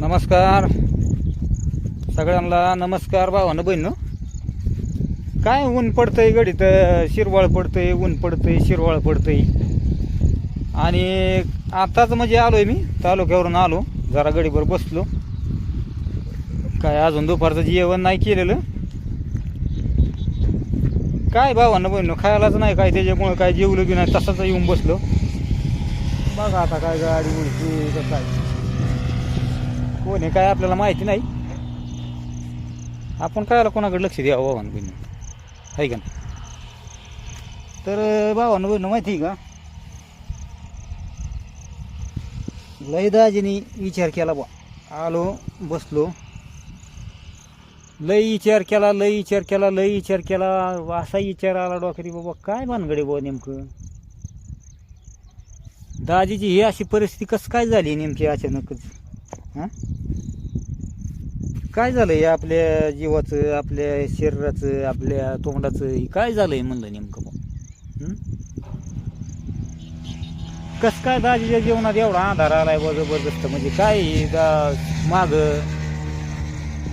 नमस्कार. सगळ्यांना नमस्कार भावानं बहिण काय ऊन पडतंय गडीत शिरवाळ पडतंय ऊन पडतंय शिरवाळ पडतंय. आणि आताच म्हणजे आलोय मी तालुक्यावरून आलो जरा गडीभर बसलो. काय अजून दुपारचं जेवण नाही केलेलं. काय भावानं बहिण खायलाच नाही काय त्याच्यामुळं काय जेवलं बी नाही तसंच येऊन बसलो. बघा आता काय गाडी उलटी काय कोण आहे काय आपल्याला माहिती नाही. आपण कायला कोणाकडे लक्ष द्यावं भावानं बहिणी आहे का नाही? तर भावानं बहिणी माहिती आहे का? लय दाजीनी विचार केला बा आलो बसलो. लई विचार केला लय विचार केला लई विचार केला. असा विचार आला डोक्यात बाबा काय भानगडे बुवा नेमकं? दाजीची ही अशी परिस्थिती कसं काय झाली नेमकी अचानकच? हां? काय झालंय आपल्या जीवाचं आपल्या शरीराचं आपल्या तोंडाचं? हे काय झालंय म्हणलं नेमकं मग कस कसं काय दाजीच्या जीवनात एवढा आधार आलाय बुवा जबरदस्त? म्हणजे काय दा माग?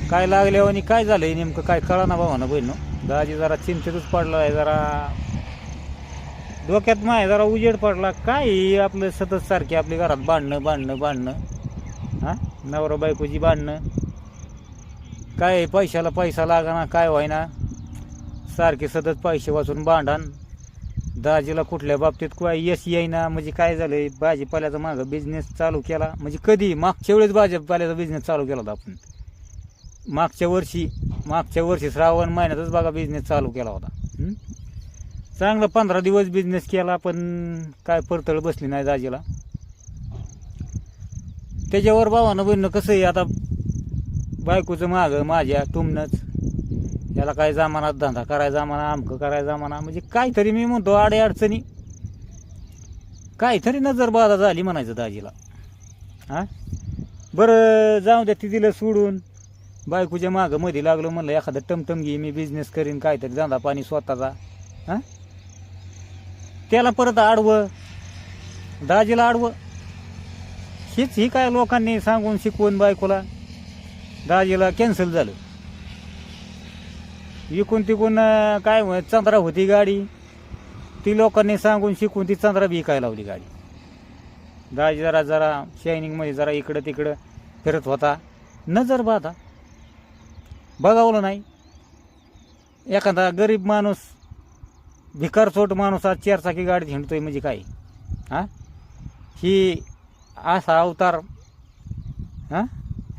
काय लागल्यावर आणि काय झालंय नेमकं? काय कळा ना भावानं बहिण. दाजी जरा चिंतेतच पडलाय जरा डोक्यात माय जरा उजेड पडला. काय आपलं सतत सारखे आपली घरात बांधणं बांधणं बांधणं नवरा बायकोची भांडणं. काय पैशाला पैसा लागाना काय व्हायना? सारखे सतत पैसे वाचून भांडण. दाजीला कुठल्या बाबतीत काय यश येईना? म्हणजे काय झालंय? भाजीपाल्याचा मागं बिझनेस चालू केला. म्हणजे कधी? मागच्या वेळेस भाजीपाल्याचा बिझनेस चालू केला होता आपण. मागच्या वर्षी मागच्या वर्षी श्रावण महिन्यातच बघा बिझनेस चालू केला होता. चांगला पंधरा दिवस बिझनेस केला पण काय परतळ बसली नाही दाजीला. त्याच्यावर भावानं बहिणं कसं आहे आता बायकोचं मागं माझ्या तुमनंच. याला काय जमाना धंदा करायचा जमाना आमकं करायचा म्हणा म्हणजे काहीतरी मी म्हणतो आडे अडचणी काहीतरी नजर बाधा झाली म्हणायचं दाजीला. हा? बरं जाऊ द्या ती दिलं सोडून. बायकोच्या मागं मध्ये लागलो म्हणलं एखादं टमटम घे मी बिझनेस करीन काहीतरी धंदा पाणी स्वतःचा. हा? त्याला परत आडवं. दाजीला आडवं. हीच ही काय लोकांनी सांगून शिकवून बायकोला? दाजीला कॅन्सल झालं. इकून तिकून काय म्हण चंद्रा होती गाडी. ती लोकांनी सांगून शिकून ती चंद्रा बी काय लावली गाडी. दाजी जरा जरा शायनिंगमध्ये जरा इकडं तिकडं फिरत होता. नजर बाधा. बघावलं नाही. एखादा गरीब माणूस भिकारचोट माणूस आज चारचाकी गाडीत हिंडतोय म्हणजे काय? हां? ही असा अवतार. हां?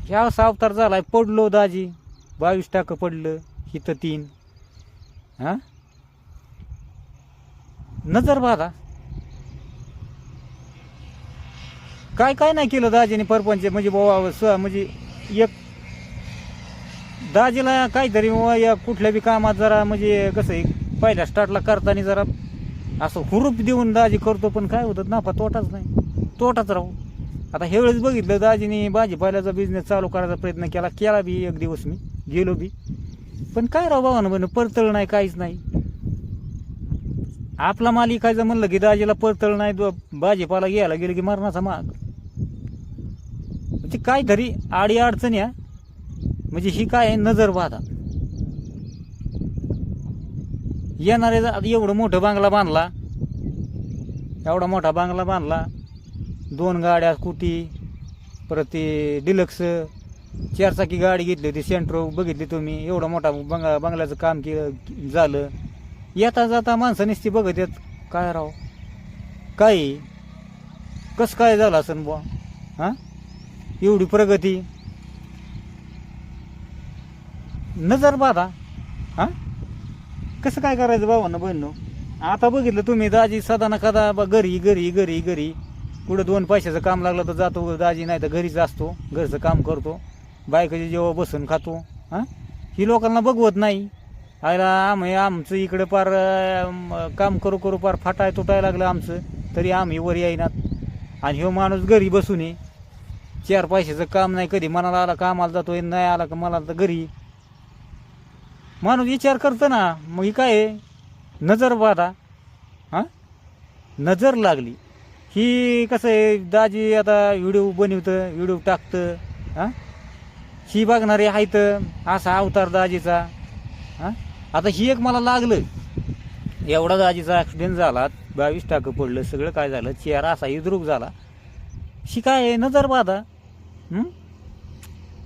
ह्या असा अवतार झालाय पडलो दाजी. बावीस टाकं पडलं इथं तीन. हां? नजर बाधा. काय काय नाही केलं दाजीने परपंच म्हणजे बाबा स्व म्हणजे एक दाजीला काहीतरी बाबा या कुठल्या बी कामात जरा म्हणजे कसं आहे पहिल्या स्टार्टला करताना जरा असं हुरूप देऊन दाजी करतो पण काय होतं नाफा तोटाच नाही. तोटाच राहू. आता हे वेळेस बघितलं दाजीने भाजीपाल्याचा बिझनेस चालू करायचा प्रयत्न केला. केला बी एक दिवस मी. गेलो बी. पण काय राव भावानं ना परतळ नाही काहीच नाही. आपला माल इकायचं म्हणलं की दाजीला परतळ नाही भाजीपाला घ्यायला गेलं की मरणाचा माग. म्हणजे काय घरी आडी अडचणी म्हणजे ही काय आहे? नजर बाधा. येणारे आता एवढं मोठं बांगला बांधला एवढा मोठा बांगला बांधला दोन गाड्या स्कूटी परत ते डिलक्स चारचाकी गाडी घेतली होती सेंट्रो बघितली तुम्ही. एवढा मोठा बंगला बंगल्याचं काम केलं झालं. येता जाता माणसं निस्ती बघत येत. काय राव? काय? कसं काय झालं असं बुवा? हां? एवढी प्रगती? नजर बाधा. हां? कसं काय करायचं भावानं बहिणं आता बघितलं तुम्ही दाजी सदा ना कदा बा घरी घरी घरी घरी. कुठं दोन पैशाचं काम लागलं तर जातो दाजी नाही तर घरीच असतो घरचं काम करतो बायकाची जेव्हा बसून खातो हां? ही लोकांना बघवत नाही. आयला आम्ही आमचं इकडं पार काम करू करू पार फाटाय तुटाय लागलं आमचं तरी आम्ही वर येईनात आणि ह्यो माणूस घरी बसून ये चार पैशाचं काम नाही कधी मनाला आला कामाला जातोय नाही आला का मला तर घरी. माणूस विचार करतो ना मग ही काय आहे? नजर बाधा. हां? नजर लागली. ही कसं आहे दाजी आता व्हिडिओ बनवतं व्हिडिओ टाकतं हां? ही बघणारे आहेत असा अवतार दाजीचा हां? आता ही एक मला लागलं. एवढा दाजीचा ॲक्सिडेंट झाला बावीस टाकं पडलं सगळं काय झालं चेहरा असा इद्रुक झाला. शी काय आहे नजर बाधा.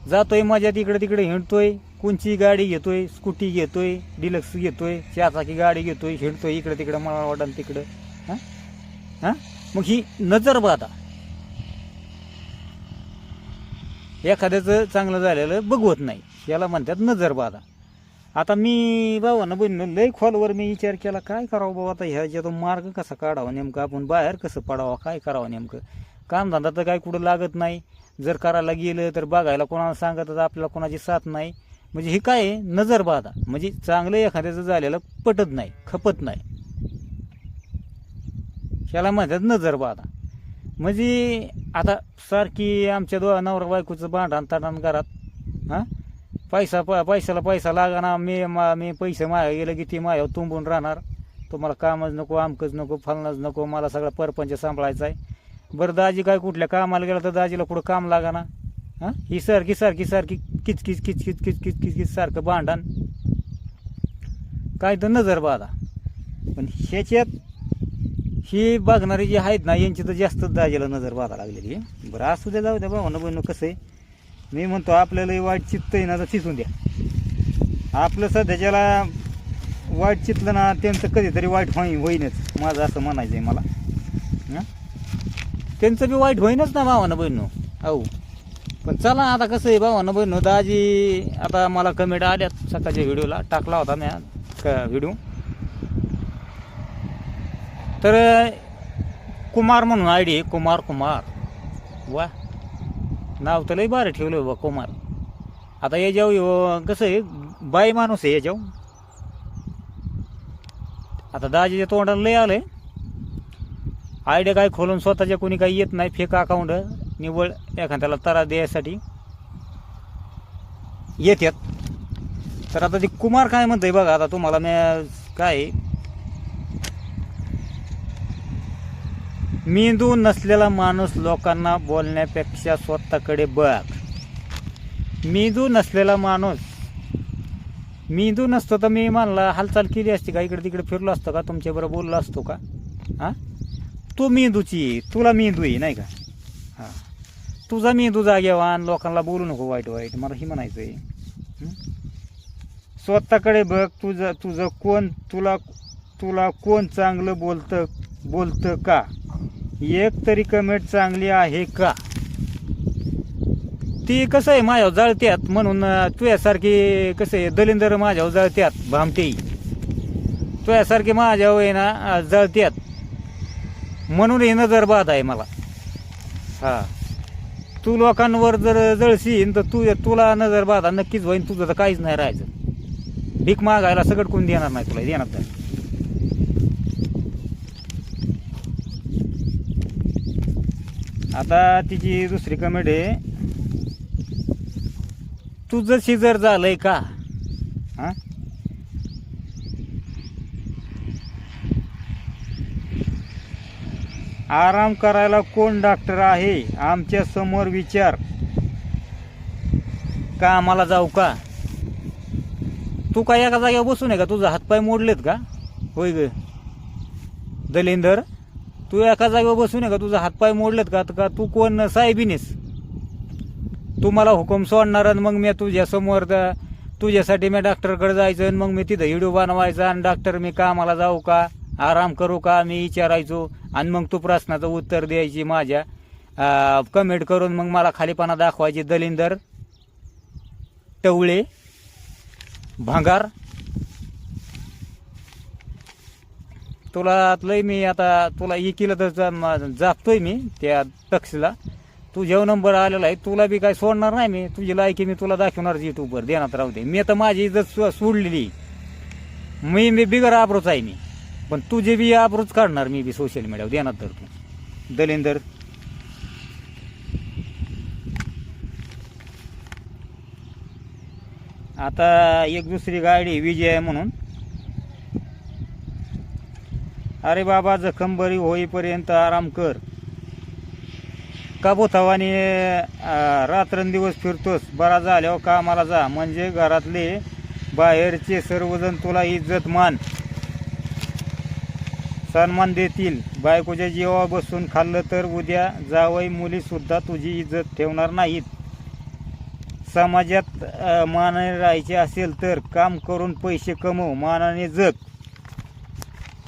जातोय माझ्या तिकडे तिकडे हिंडतोय कोणची गाडी घेतोय स्कूटी घेतोय डिलक्स घेतोय चारचाकी गाडी घेतोय हिंडतोय इकडे तिकडे मला वाटण तिकडं. हां? हां? मग ही नजरबाधा एखाद्याचं चांगलं झालेलं बघवत नाही. याला म्हणतात नजर बाधा. आता मी बाबांना बहिणीनं लय खोलवर मी विचार केला काय करावं बाबा आता? ह्याच्यातून मार्ग कसा काढावा नेमकं? आपण बाहेर कसं पडावं? काय करावं नेमकं? कामधंदा तर काय कुठं लागत नाही. जर करायला गेलं तर बघायला कोणाला सांगत तर आपल्याला कोणाची साथ नाही. म्हणजे हे काय आहे? नजर बाधा. म्हणजे चांगलं एखाद्याचं झालेलं पटत नाही खपत नाही. ह्याला म्हणतात नजर बाधा. म्हणजे आता सारखी आमच्या दो नवरा बायकोचं भांडण तांडण घरात हां? पैसा प पैशाला पैसा लागणार मी मा मी पैसे माया गेलं की ती माया तुंबून राहणार. तुम्हाला कामच नको आमकंच नको फलनाच नको मला सगळा परपंच सांभाळायचा आहे. बरं दाजी काय कुठल्या कामाला गेला तर दाजीला कुठं काम लागणार हां? ही सारखी सारखी सारखी किचकिच किच किच किच सारखं भांडण. काय तर नजर बाधा. पण ह्याच्यात ही बघणारी जी आहेत ना यांची तर जास्तच दाजीला नजर बाधा लागलेली. आहे बरं असू द्या जाऊ द्या भावानं बहिणं कसं आहे? मी म्हणतो आपल्याला वाईट चित्त आहे ना तर चिचून द्या. आपलं सध्याच्याला वाईट चितलं ना त्यांचं कधीतरी वाईट होई होईनच माझं असं म्हणायचं आहे मला. त्यांचं बी वाईट होईनच ना भावानं बहिणू अहो पण चला आता कसं आहे भावानं बहिणू दाजी आता मला कमेंट आल्यात सकाळच्या व्हिडिओला टाकला होता मी व्हिडिओ तर कुमार म्हणून आय डी कुमार कुमार. वा. नाव तर लई बरं ठेवलं बा कुमार. आता याच्यावर कसं आहे बाई माणूस आहे याच्यावर. आता दाजीच्या तोंडाला लई आलं आय आयडिया काय खोलून स्वतःच्या कोणी काही येत नाही फेक अकाउंट निवळ एखाद्याला तरा द्यायसाठी. येतात तर आता ते कुमार काय म्हणतंय बघा आता तुम्हाला मी काय मेंदू नसलेला माणूस लोकांना बोलण्यापेक्षा स्वतःकडे बघ. मेंदू नसलेला माणूस. मेंदू नसतो तर मी म्हणला हालचाल केली असती का? इकडे तिकडे फिरलो असतो का? तुमच्याबरोबर बोललो असतो का? हां? तू मेंदूची तुला मेंदू आहे नाही का? हां. तुझा मेंदू जागेवान लोकांना बोलू नको वाईट वाईट. मला हे म्हणायचं आहे स्वतःकडे बघ तुझं तुझं कोण तुला तुला कोण चांगलं बोलतं बोलतं का? एक तरी कमेंट चांगली आहे का? ती कसं आहे माझ्यावर जळत्यात म्हणून तुझ्यासारखी कसं आहे दलिंदर माझ्यावर जळत्यात भामटे. तुझ्यासारखी माझ्यावर आहे ना जळत्यात. म्हणून हे नजर बाद आहे मला. हा. तू लोकांवर जर जळशील तर तू तुला नजर बाधा नक्कीच होईन तुझं तर काहीच नाही राहायचं. भीक मागायला सगळं कोण देणार नाही तुला देणार नाही. आता तिची दुसरी कमेंट आहे. तुझं शिजर झालंय का? हा? आराम करायला कोण डॉक्टर आहे? आमच्यासमोर विचार. का आम्हाला जाऊ का? तू काय एका जागेवर बसून आहे का? तुझा हातपाय मोडलेत का? होय ग. दलिंदर? तू एका जागेवर बसून आहे का? तुझा हातपाय मोडलेत का? का तू कोण साहेबीनेस तू मला हुकूम सोडणार आणि मग मी तुझ्यासमोर द- तुझ्यासाठी मी डॉक्टरकडे जायचं आणि मग मी तिथं हिडू बनवायचा आणि डॉक्टर मी कामाला जाऊ का? आराम करू का? मी विचारायचो आणि मग तू प्रश्नाचं उत्तर द्यायची माझ्या कमेंट करून मग मला खालीपणा दाखवायची दलिंदर टवळे भांगार तुला लय मी आता तुला एकीला तर जा- मी त्या तक्षला. तू नंबर आलेला आहे तुला बी काय सोडणार नाही मी. तुझी लायकी मी तुला दाखवणार युट्यूबवर देण्यात राहू दे. मी आता माझी इज्जत सोडलेली मी मी बिगर आबरूच आहे मी. पण तुझे बी आबरूच काढणार मी बी सोशल मीडियावर देणार तर तू दलिंदर. आता एक दुसरी गाडी विजय आहे म्हणून. अरे बाबा जखम बरी होईपर्यंत आराम कर. का रात्रंदिवस फिरतोस. बरा झाल्यावर कामाला जा. म्हणजे घरातले बाहेरचे सर्वजण तुला इज्जत मान सन्मान देतील. बायकोच्या जीवा बसून खाल्लं तर उद्या जावई मुलीसुद्धा तुझी इज्जत ठेवणार नाहीत. समाजात मानाने राहायचे असेल तर काम करून पैसे कमव. मानाने जग.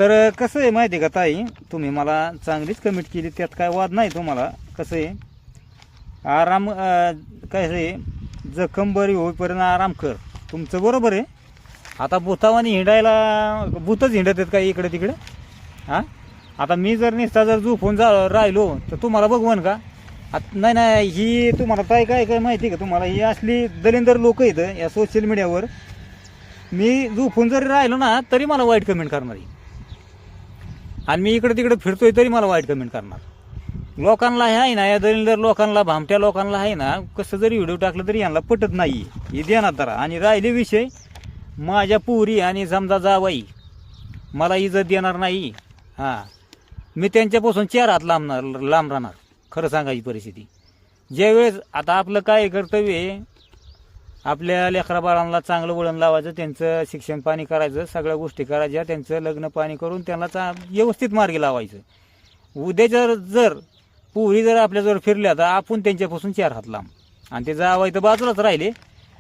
तर कसं आहे माहिती आहे का ताई? तुम्ही मला चांगलीच कमेंट केली. त्यात काय वाद नाही तुम्हाला. कसं आहे? आराम काय आहे? जखम बरी होईपर्यंत आराम कर. तुमचं बरोबर आहे. आता भूतावानी हिंडायला भूतच हिंडत आहेत काय इकडे तिकडे? हां? आता मी जर निसता जर झोपून जा राहिलो तर तुम्हाला बघवन का? आता नाही नाही ही तुम्हाला काय काय काय माहिती आहे का? तुम्हाला ही असली दलिंदर लोक आहेत या सोशल मीडियावर मी झोपून जरी राहिलो ना तरी मला वाईट कमेंट करणार. आहे आणि मी इकडे तिकडे फिरतोय तरी मला वाईट कमेंट करणार. लोकांना हे आहे ना या दलिंदर लोकांना भामट्या लोकांना आहे ना कसं जरी व्हिडिओ टाकलं तरी यांना पटत नाही. हे देणार जरा. आणि राहिले विषय माझ्या पुरी आणि समजा जावाई मला इज्जत देणार नाही. हां. मी त्यांच्यापासून चार हात लांबणार लांब राहणार. खरं सांगायची परिस्थिती. ज्यावेळेस आता आपलं काय कर्तव्य आपल्या लेकरा बाळांना चांगलं वळण लावायचं त्यांचं शिक्षण पाणी करायचं सगळ्या गोष्टी करायच्या त्यांचं लग्न पाणी करून त्यांना चा व्यवस्थित मार्गी लावायचं. उद्या जर जर पोरी जर आपल्याजवळ फिरल्या तर आपण त्यांच्यापासून चार हात लांब. आणि ते जावं तर बाजूलाच राहिले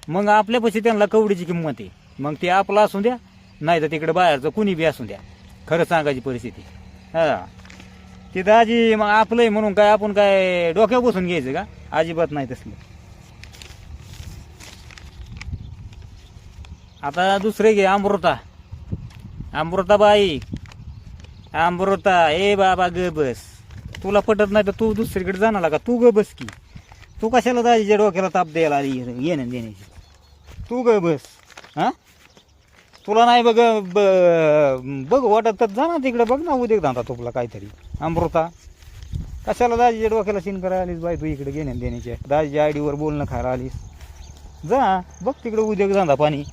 मग आपल्यापाशी त्यांना कवडीची किंमत आहे. मग ते आपलं असू द्या नाही तर तिकडे बाहेरचं कुणी बी असू द्या. खरं सांगायची परिस्थिती. हां. ते दाजी मग आपलंही म्हणून काय आपण काय डोक्यावर बसून घ्यायचं का? अजिबात नाही तसलं. आता दुसरे घे अमृता. अमृता बाई. अमृता ए बाबा ग बस. तुला पटत नाही तर तू दुसरीकडे जाणार का? तू ग बस की. तू कशाला दाजीच्या डोक्याला ताप द्यायला आली येणं देण्याची तू ग बस. हां? तुला नाही बघ ब- बघ वाटत तर जा ना तिकडे. बघ ना उद्या धंदा तुला काहीतरी. अमृता. कशाला दाजीच्या डोक्याला सीन करायला आलीस बाई? तू इकडे घेण्या देण्याच्या. दाजीच्या आयडीवर बोलणं खायला आलीस. जा बघ तिकडे उद्या धंदा पाणी.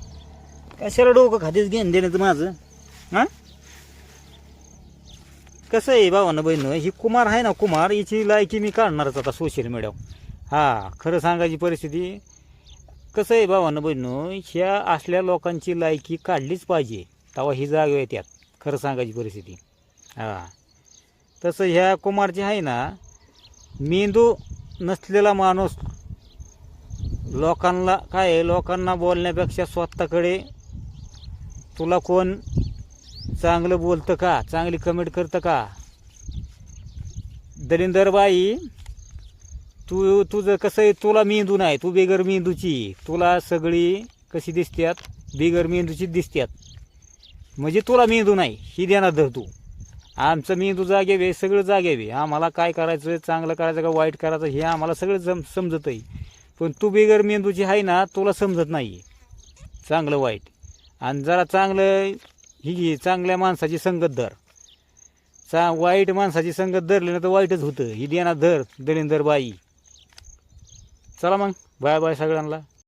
कशाला डोकं खातेच घेणं देण्याचं माझं? हां? कसं आहे भावानं बहिणं? ही कुमार आहे ना कुमार हिची लायकी मी काढणारच आता सोशल मीडियावर हा खरं सांगायची परिस्थिती कसं आहे भावानं बहिणं? ह्या असल्या लोकांची लायकी काढलीच पाहिजे तेव्हा ही जाग त्यात खरं सांगायची परिस्थिती. हा. तसं ह्या कुमारची आहे ना मेंदू नसलेला माणूस लोकांना काय लोकांना बोलण्यापेक्षा स्वतःकडे तुला कोण चांगलं बोलतं का? चांगली कमेंट करतं का? दलिंदरबाई तू तुझं कसं आहे? तुला मेंदू नाही तू बेगर मेंदूची. तुला सगळी कशी दिसत्यात? बेगर मेंदूची दिसतात म्हणजे तुला मेंदू नाही ही देणार धर तू. आमचं मेंदू जागेवे सगळं जागेवे आम्हाला काय करायचं? चांगलं करायचं का वाईट करायचं? हे आम्हाला सगळं जम समजत आहे पण तू बेगर मेंदूची आहे ना तुला समजत नाही. चांगलं वाईट. आणि जरा चांगलं ही चांगल्या माणसाची संगत धर. चा वाईट माणसाची संगत धरली ना तर वाईटच होतं. ही देणार धर दलिंदर बाई. चला मग बाय बाय सगळ्यांना.